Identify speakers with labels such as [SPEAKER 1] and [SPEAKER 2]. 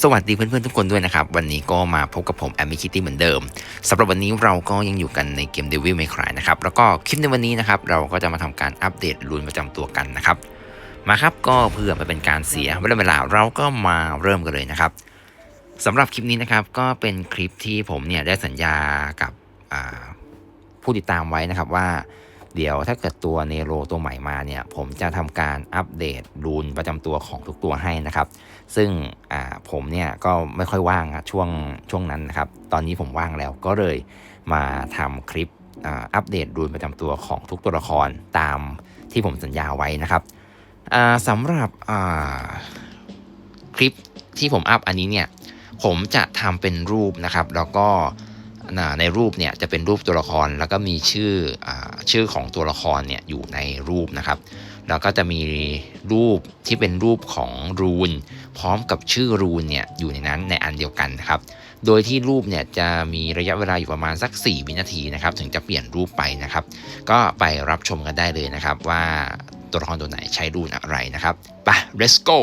[SPEAKER 1] สวัสดีเพื่อนๆทุกคนด้วยนะครับ วันนี้ก็มาพบกับผมแอมมี่คิตตี้เหมือนเดิมสำหรับวันนี้เราก็ยังอยู่กันในเกม Devil May Cry นะครับ แล้วก็คลิปในวันนี้นะครับ เราก็จะมาทำการอัปเดตรูนประจำตัวกันนะครับ มาครับก็เพื่อไม่เป็นการเสียเวลาเวลาเราก็มาเริ่มกันเลยนะครับสำหรับคลิปนี้นะครับก็เป็นคลิปที่ผมเนี่ยได้สัญญากับผู้ติดตามไว้นะครับว่า เดี๋ยวถ้าเกิดตัวเนโรตัวใหม่มาเนี่ยผมจะทำการอัปเดตรูนประจำตัวของทุกตัวให้นะครับ ซึ่งผมเนี่ยก็ไม่ค่อยว่างช่วงช่วงนั้นนะครับ ตอนนี้ผมว่างแล้วก็เลยมาทำคลิปอ,อัปเดตรูนประจำตัวของทุกตัวละครตามที่ผมสัญญาไว้นะครับสำหรับคลิปที่ผมอัพอันนี้เนี่ยผมจะทำเป็นรูปนะครับ แล้วก็ในรูปเนี่ยจะเป็นรูปตัวละครแล้วก็มีชื่ออชื่อของตัวละครเนี่ยอยู่ในรูปนะครับ แล้วก็จะมีรูปที่เป็นรูปของรูน พร้อมกับชื่อรูนเนี่ยอยู่ในนั้นในอันเดียวกันนะครับ โดยที่รูปเนี่ยจะมีระยะเวลาอยู่ประมาณสัก 4 วินาทีนะครับ ถึงจะเปลี่ยนรูปไปนะครับ ก็ไปรับชมกันได้เลยนะครับว่าตัวละครตัวไหนใช้รูนอะไรนะครับไป let's go